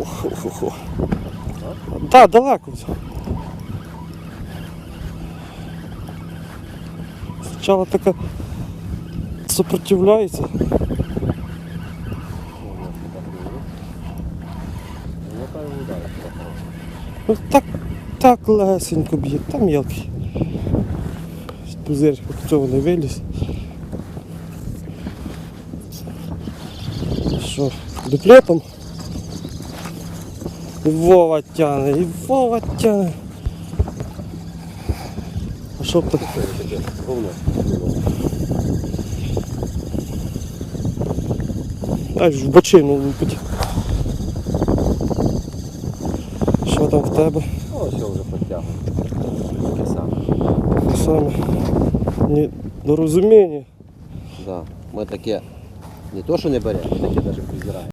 Охо-хо-хо. Да, далеко. все. Спочатку така сопротивляється. Ну так, так легесенько б'є, там мелкий. Пузир поки цього не виліз. Що, дуплетом? І Вова тяне, і Вова тяне. А що так? Аж в бочину лупить. Що там в тебе? О, все вже підтягнуто. Таке саме. Те саме. Ні, до розуміння. Да. Ми таке не то, що не беремо, ми таке навіть презираємо.